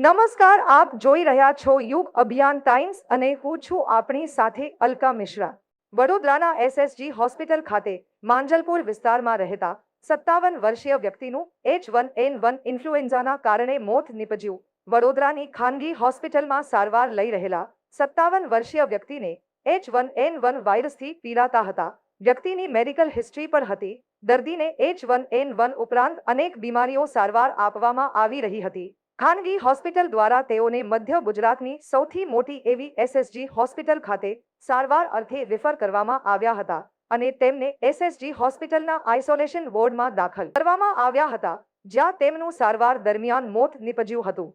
નમસ્કાર, આપ જોઈ રહ્યા છો યુગ અભિયાન ટાઈમ્સ અને હું છું આપણી સાથે અલકા મિશ્રા. વડોદરાના એસએસજી હોસ્પિટલ ખાતે માંજલપુર વિસ્તારમાં રહેતા સત્તાવન વર્ષીય વ્યક્તિનું એચ વન એન વન ઇન્ફ્લુએન્ઝાના કારણે મોત નીપજ્યું. વડોદરાની ખાનગી હોસ્પિટલમાં સારવાર લઈ રહેલા સત્તાવન વર્ષીય વ્યક્તિને એચ વન એન વન વાયરસથી પીડાતા હતા. વ્યક્તિની મેડિકલ હિસ્ટ્રી પર હતી. દર્દીને એચ વન એન વન ઉપરાંત અનેક બીમારીઓ સારવાર આપવામાં આવી રહી હતી. ખાનગી હોસ્પિટલ દ્વારા તેઓને મધ્ય ગુજરાતની સૌથી મોટી એવી એસએસજી હોસ્પિટલ ખાતે સારવાર અર્થે રેફર કરવામાં આવ્યા હતા અને તેમને એસએસજી હોસ્પિટલના આઇસોલેશન વોર્ડમાં દાખલ કરવામાં આવ્યા હતા, જ્યાં તેમનું સારવાર દરમિયાન મોત નીપજ્યું હતું.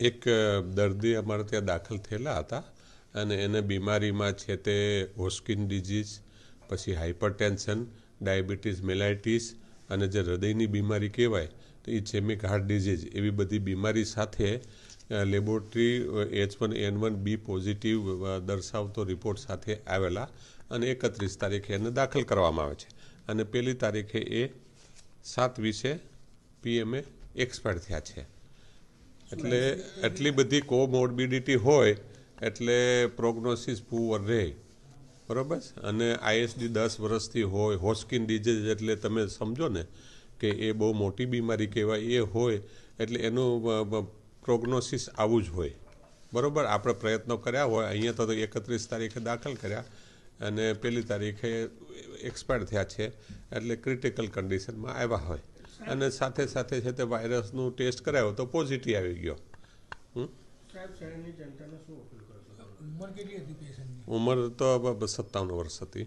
એક દર્દી અમારે ત્યાં દાખલ થયેલા હતા અને એને બીમારીમાં છે તે હોસ્કિન ડિઝીઝ પછી હાઇપરટેન્શન ડાયાબિટીસ મેલાઇટીસ અને જે હૃદયની બીમારી કહેવાય તો એ જેમિક હાર્ટ ડિઝીઝ એવી બધી બીમારી સાથે laboratory H one N one B positive દર્શાવતો report સાથે આવેલા અને એકત્રીસ તારીખે એને દાખલ કરવામાં આવે છે. અને પહેલી તારીખે એ સાત વીસે પીએમએ એક્સપાયર થયા છે. એટલે એટલી બધી કોમોર્બિડિટી હોય, એટલે પ્રોગ્નોસિસ પુઅર રહે બરાબર? અને આઈએસડી દસ વર્ષથી હોય, હોસ્કિન ડિઝીઝ એટલે તમે સમજો ને કે એ બહુ મોટી બીમારી કહેવાય એ હોય એટલે એનું પ્રોગ્નોસિસ આવું જ હોય. બરાબર? આપણે પ્રયત્નો કર્યા હોય અહીંયા તો એકત્રીસ તારીખે દાખલ કર્યા અને પહેલી તારીખે એક્સપાયર થયા છે એટલે ક્રિટિકલ કન્ડિશનમાં આવ્યા હોય. અને સાથે સાથે છે તે વાયરસનું ટેસ્ટ કરાયો તો પોઝિટિવ આવી ગયો. ઉંમર કેટલી હતી પેશન્ટની ઉંમર તો સત્તાવન વર્ષ હતી.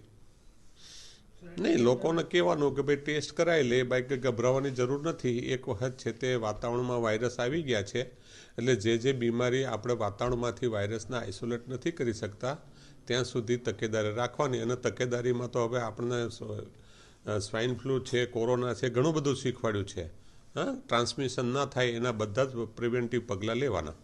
નહીં, લોકોને કહેવાનું કે ભાઈ ટેસ્ટ કરાવી લે બાઈક ગભરાવાની જરૂર નથી. એક વખત છે તે વાતાવરણમાં વાયરસ આવી ગયા છે, એટલે જે જે બીમારી આપણે વાતાવરણમાંથી વાયરસને આઇસોલેટ નથી કરી શકતા, ત્યાં સુધી તકેદારી રાખવાની. અને તકેદારીમાં તો હવે આપણને સ્વાઇન ફ્લૂ છે, કોરોના છે, ઘણું બધું શીખવાડ્યું છે. હા, ટ્રાન્સમિશન ના થાય એના બધા જ પ્રિવેન્ટિવ પગલાં લેવાના.